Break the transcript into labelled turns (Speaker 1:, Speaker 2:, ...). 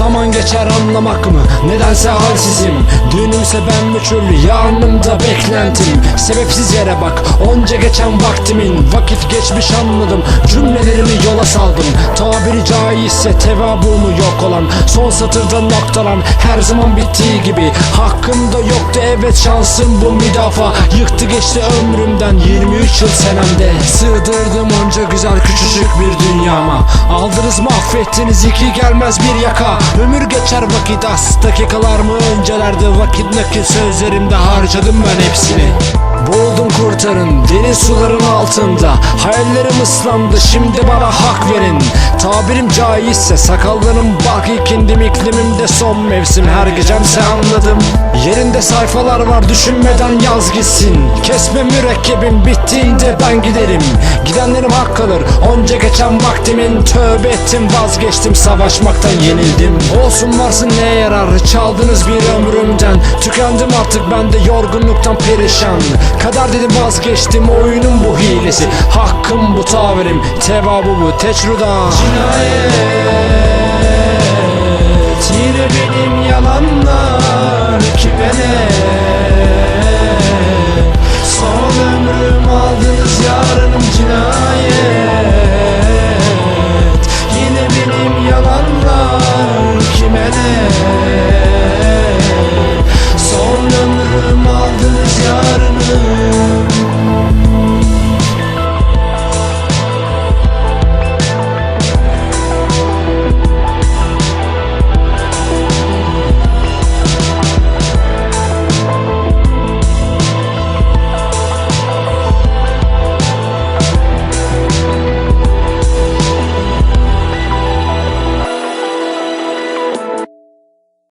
Speaker 1: Zaman geçer anlamak mı? Nedense halsizim. Düğünümse ben müçül yanımda beklentim. Sebepsiz yere bak onca geçen vaktimin. Vakit geçmiş anladım Cümlelerimi yola saldım. Tabiri caizse tevabumu yok olan Son satırda noktalan her zaman bittiği gibi. Hakkımda yoktu evet şansım bu müdafaa. Yıktı geçti ömrümden 23 yıl senemde. Sığdırdım onca güzel küçücük bir dünyama. Aldınız mahvettiniz iki gelmez bir yaka Ömür geçer vakit az dakikalar mı? Öncelerde Vakit nakit sözlerimde harcadım ben hepsini. Buldum kurtarın deniz suların altında. Hayallerim ıslandı şimdi bana hak verin Tabirim caizse sakallarım bak ikindim iklimimde son mevsim. Her gecemse anladım Yerinde sayfalar var düşünmeden yaz gitsin. Kesme mürekkebim bittiğinde ben giderim. Gidenlerim hak kalır onca geçen vaktimin. Tövbe ettim vazgeçtim savaşmaktan yenildim. Olsun varsın neye yarar çaldınız bir ömrümden Tükendim artık ben de yorgunluktan perişan. Kader dedim vazgeçtim oyunun bu hilesi. Hakkım bu tavirim tevabı bu tecrüdan. Cinayet yine benim yalanlar. Ki beni Son ömrüm aldınız yarınım cinayet. Yine benim yalanlar. Kime ne